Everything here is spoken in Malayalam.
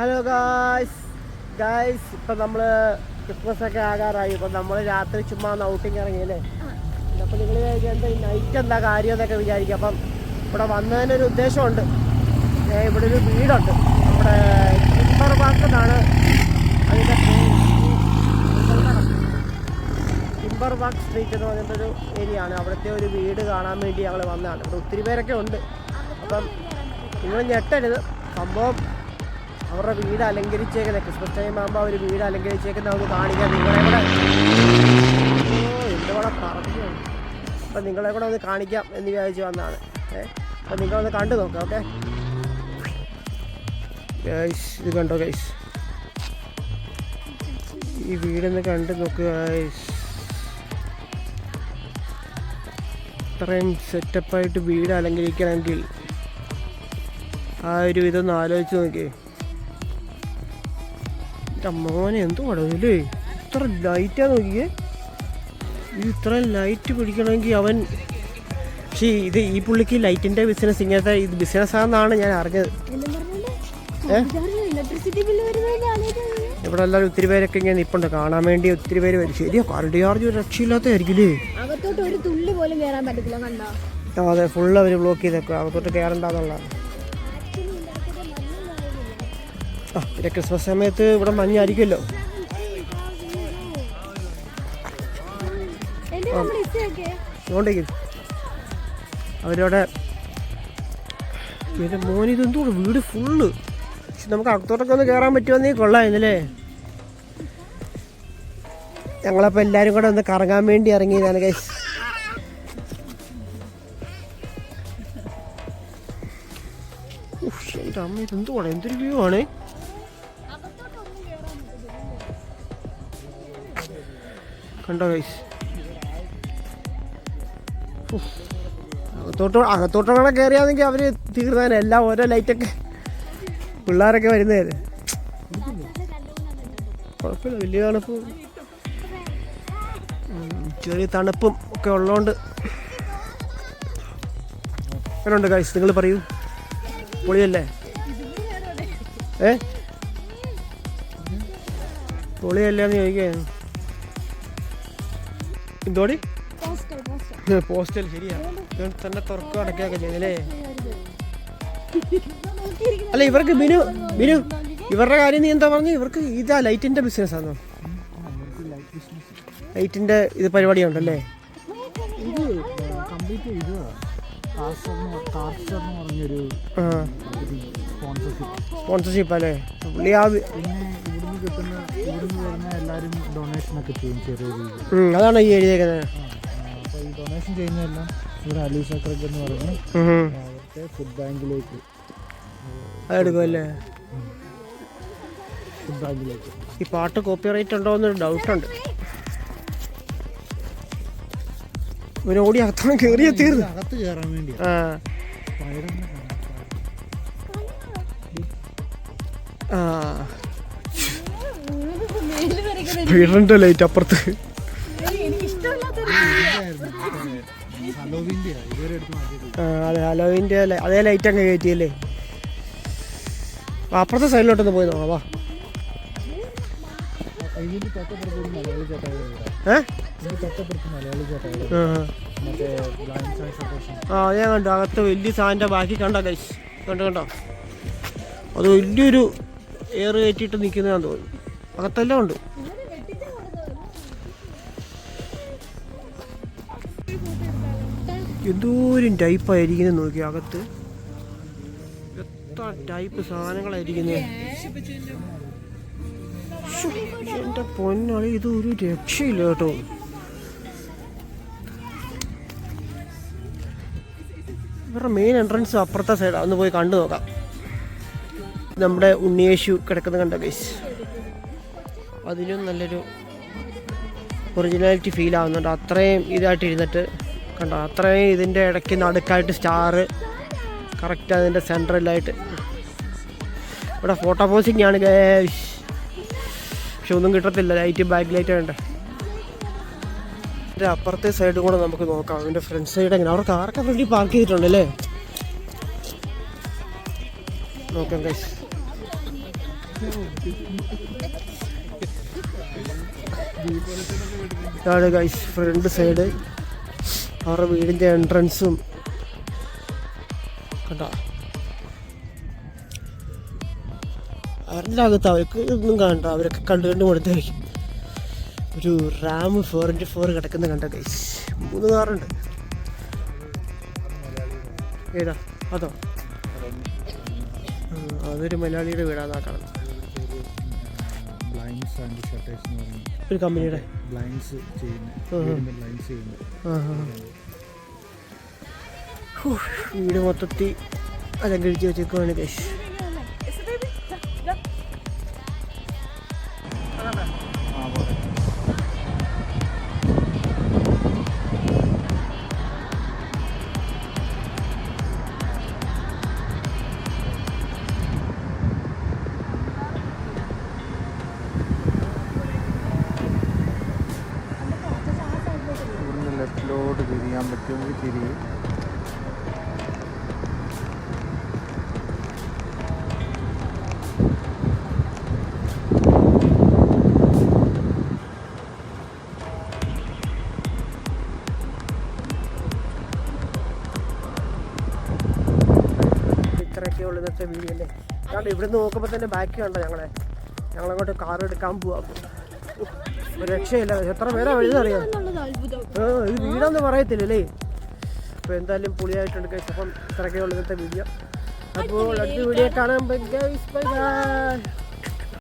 ഹലോ ഗായ്സ് ഗായ്സ് ഇപ്പം നമ്മൾ ക്രിസ്മസ് ഒക്കെ ആകാറായി. ഇപ്പം നമ്മൾ രാത്രി ചുമ്മാ ഔട്ടിങ് ഇറങ്ങിയല്ലേ? അപ്പം നിങ്ങൾ എന്താ നൈറ്റ് എന്താ കാര്യം എന്നൊക്കെ വിചാരിക്കും. അപ്പം ഇവിടെ വന്നതിനൊരു ഉദ്ദേശമുണ്ട്. ഇവിടെ ഒരു വീടുണ്ട്. നമ്മുടെ ടിമ്പർ പാർക്ക് എന്നാണ് അതിന്റെ ടിമ്പർ പാർക്ക് സ്ട്രീറ്റ് എന്ന് പറഞ്ഞിട്ടൊരു ഏരിയ ആണ്. അവിടുത്തെ ഒരു വീട് കാണാൻ വേണ്ടി ഞങ്ങൾ വന്നതാണ്. ഇവിടെ ഒത്തിരി പേരൊക്കെ ഉണ്ട്. അപ്പം നിങ്ങൾ ഞെട്ടരുത്. സംഭവം അവരുടെ വീട് അലങ്കരിച്ചേക്കുന്നത്. ക്രിസ്മസ് ടൈം ആകുമ്പോൾ അവർ വീട് അലങ്കരിച്ചേക്കുന്ന നമുക്ക് കാണിക്കാം നിങ്ങളെ കൂടെ. എന്റെ കൂടെ പറഞ്ഞു അപ്പം നിങ്ങളെ കൂടെ ഒന്ന് കാണിക്കാം എന്ന് വിചാരിച്ച് വന്നതാണ്. ഏ അപ്പം നിങ്ങളൊന്ന് കണ്ടു നോക്കാം ഓക്കെ? ഗൈസ് ഇത് കണ്ടോ ഗൈസ് ഈ വീടൊന്ന് കണ്ടു നോക്കുക ഗൈസ് ഇത്രയും സെറ്റപ്പായിട്ട് വീട് അലങ്കരിക്കണമെങ്കിൽ ആ ഒരു ഇതൊന്ന് ആലോചിച്ച് നോക്കിയേ. മോനെ എന്തോ അടവില്ലേ ഇത്ര ലൈറ്റാ നോക്കിയേ. ഇത് ഇത്ര ലൈറ്റ് പിടിക്കണമെങ്കിൽ അവൻ പക്ഷേ ഇത് ഈ പുള്ളിക്ക് ലൈറ്റിന്റെ ബിസിനസ് ഇങ്ങനത്തെ ഇത് ബിസിനസ്സാണെന്നാണ് ഞാൻ അറിഞ്ഞത്. ഇവിടെ എല്ലാവരും ഒത്തിരി പേരൊക്കെ ഇങ്ങനെ നിൽപ്പുണ്ട് കാണാൻ വേണ്ടി ഒത്തിരി പേര് വരും. ശരിയോ കറണ്ട് ചാർജ് ഒരു രക്ഷയില്ലാത്തതായിരിക്കില്ലേ? അകത്തോട്ട് ഒരു തുള്ളി പോലും കയറാൻ പറ്റത്തില്ല കണ്ടോ? അതെ ഫുള്ള് അവർ ബ്ലോക്ക് ചെയ്തേക്കുക അകത്തോട്ട് കയറണ്ടെന്നുള്ളതാണ് ആ പിന്നെ ക്രിസ്മസ് സമയത്ത് ഇവിടെ മഞ്ഞായിരിക്കുമല്ലോ. അതുകൊണ്ടേക്ക് അവരവിടെ എന്റെ മോന് ഇതെന്തോ വീട് ഫുള്ള്. പക്ഷെ നമുക്ക് അകത്തോട്ടൊക്കെ ഒന്ന് കയറാൻ പറ്റുമെന്നേ കൊള്ളായിരുന്നല്ലേ? ഞങ്ങളപ്പോൾ എല്ലാവരും കൂടെ ഒന്ന് കറങ്ങാൻ വേണ്ടി ഇറങ്ങിയതാണ് എന്റെ അമ്മ ഇതെന്തുവാണ് എന്തൊരു വ്യൂ ആണ്? കണ്ടോ ഗൈസ് അകത്തോട്ട് അകത്തോട്ടങ്ങനെ കയറിയാണെങ്കിൽ അവർ തീർന്നേനെ എല്ലാം ഓരോ ലൈറ്റൊക്കെ പിള്ളേരൊക്കെ വരുന്നതല്ലേ കുഴപ്പമില്ല വലിയ തണുപ്പ്. ചെറിയ തണുപ്പും ഒക്കെ ഉള്ളതുകൊണ്ട് അങ്ങനെയുണ്ട് ഗൈസ് നിങ്ങൾ പറയൂ. പൊളിയല്ലേ? ഏ? പൊളിയല്ലേ എന്ന് ചോദിക്കാൻ എന്തോടി? പോസ്റ്റൽ ശരിയാ. തന്നെ തുറക്കം അടക്കുകയൊക്കെ ചെയ്തല്ലേ അല്ല? ഇവർക്ക് ബിനു ബിനു ഇവരുടെ കാര്യം നീ എന്താ പറഞ്ഞു? ഇവർക്ക് ഇതാ ലൈറ്റിന്റെ ബിസിനസ് ആണോ ലൈറ്റിന്റെ ഇത് പരിപാടി ഉണ്ടല്ലേ കംപ്ലീറ്റ് ഇത് കാസ്റ്റർ കാസ്റ്റർ എന്ന് പറഞ്ഞൊരു ആ. സ്പോൺസർഷിപ്പ് അല്ലേ? പുള്ളി ആ കിട്ടുന്ന ഇവിടുന്ന് വരുന്ന എല്ലാവരും ഡൊണേഷൻ ഒക്കെ ചെയ്യും ചെറിയ രീതിയിൽ. അതാണ് ഈ എഴുതിയേക്കുന്നത് അപ്പോൾ ഈ ഡൊണേഷൻ ചെയ്യുന്നതെല്ലാം ഇവിടെ അലി ക്രഗ് എന്ന് പറഞ്ഞ്. അവിടുത്തെ ഫുഡ് ബാങ്കിലേക്ക് അതെടുക്കുമല്ലേ ഫുഡ് ബാങ്കിലേക്ക് ഈ പാട്ട് കോപ്പിറൈറ്റ് ഉണ്ടോ എന്നൊരു ഡൗട്ടുണ്ട് ഇവന് ഓടി അകത്തോളം കയറിയ തീർന്നു അകത്ത് കയറാൻ വേണ്ടി ആ. ആ. വീടിന്റെ ലൈറ്റ് അപ്പുറത്ത്. അതെ ഹലോവിന്റെ അതേ ലൈറ്റ് അങ്ങ് കയറ്റിയല്ലേ അപ്പുറത്തെ സൈഡിലോട്ടൊന്ന് പോയി നോക്കാം ആ, അതേ കണ്ടു. അകത്ത് വലിയ സാധനം ബാക്കി കണ്ടോ ഗൈസ് കണ്ടോ കണ്ടോ? അത് വലിയൊരു എയർ കയറ്റിയിട്ട് നിൽക്കുന്നതാന്ന് തോന്നുന്നു. അകത്തെല്ലാം ഉണ്ട്. എന്തോരം ടൈപ്പായിരിക്കുന്നത് നോക്കി അകത്ത്. എത്ര ടൈപ്പ് സാധനങ്ങളായിരിക്കുന്നത് എന്റെ പൊന്നാളി ഇത് ഒരു രക്ഷയില്ല കേട്ടോ. ഇവരുടെ മെയിൻ എൻട്രൻസ് അപ്പുറത്തെ സൈഡാണ് ഒന്ന് പോയി കണ്ടു നോക്കാം. നമ്മുടെ ഉണ്ണിയേശു കിടക്കുന്ന കണ്ട ഗൈസ് അതിലും നല്ലൊരു ഒറിജിനാലിറ്റി ഫീൽ ആവുന്നുണ്ട്. അത്രയും ഇതായിട്ട് ഇരുന്നിട്ട് കണ്ടോ? അത്രയും ഇതിന്റെ ഇടയ്ക്ക് നടുക്കായിട്ട് സ്റ്റാറ് കറക്റ്റ് അതിന്റെ സെൻട്രലായിട്ട് ഇവിടെ ഫോട്ടോ പോസിങ് ആണ് പക്ഷെ ഒന്നും കിട്ടത്തില്ല. ലൈറ്റ് ബാക്ക് ലൈറ്റ് വേണ്ട ഇതിന്റെ അപ്പുറത്തെ സൈഡും കൂടെ നമുക്ക് നോക്കാം. അതിന്റെ ഫ്രണ്ട് സൈഡ് എങ്ങനെ? അവിടെ കാറൊക്കെ ഫ്രണ്ടിൽ പാർക്ക് ചെയ്തിട്ടുണ്ട് അല്ലേ? നോക്കാം ഗൈസ് ഇതാണ് ഗൈസ് ഫ്രണ്ട് സൈഡ് അവരുടെ വീടിന്റെ എൻട്രൻസും കണ്ടോ? അവരുടെ അകത്ത് അവർക്ക് ഒന്നും കാണണ്ട അവരൊക്കെ കണ്ടു കണ്ട് ഒരു റാം ഫോർ ഇന്റു ഫോർ കിടക്കുന്ന കണ്ട ഗൈസ് മൂന്ന് കാറുണ്ട്. ഏതാ? അതോ? അതൊരു മലയാളിയുടെ വീടാന്നാ കാണുന്നത്. ബ്ലൈൻഡ്സ് ആൻഡ് ഷട്ടേഴ്സ് എന്ന് പറയുന്നത് ഒരു കമ്പനിയുടെ? ബ്ലൈൻഡ്സ് ഉം. വീടിന്റെ ബ്ലൈൻഡ്സ് ചെയ്യുന്നത് വീട് മൊത്തത്തിൽ അലങ്കരിച്ച് വെച്ചേക്കുവാണ് ഗൈസ് തിരിയും ഇത്രയൊക്കെ ഉള്ളു ഇന്നത്തെ വീഡിയോ അല്ലേ? കാരണം ഇവിടുന്ന് നോക്കുമ്പോൾ തന്നെ ബാക്കി കണ്ടോ ഞങ്ങളെ? ഞങ്ങളങ്ങോട്ട് കാർ എടുക്കാൻ പോവാം. രക്ഷയില്ല. എത്ര പേരാ വഴുതറിയാം ഇത് വീടാന്ന് പറയത്തില്ലല്ലേ? അപ്പോൾ എന്തായാലും പുളിയായിട്ടുണ്ട് കഴിച്ചപ്പം ഇത്രയൊക്കെ ഉള്ളു ഇന്നത്തെ വീഡിയോ അപ്പോൾ അടുത്ത വീഡിയോ കാണാൻ ബൈ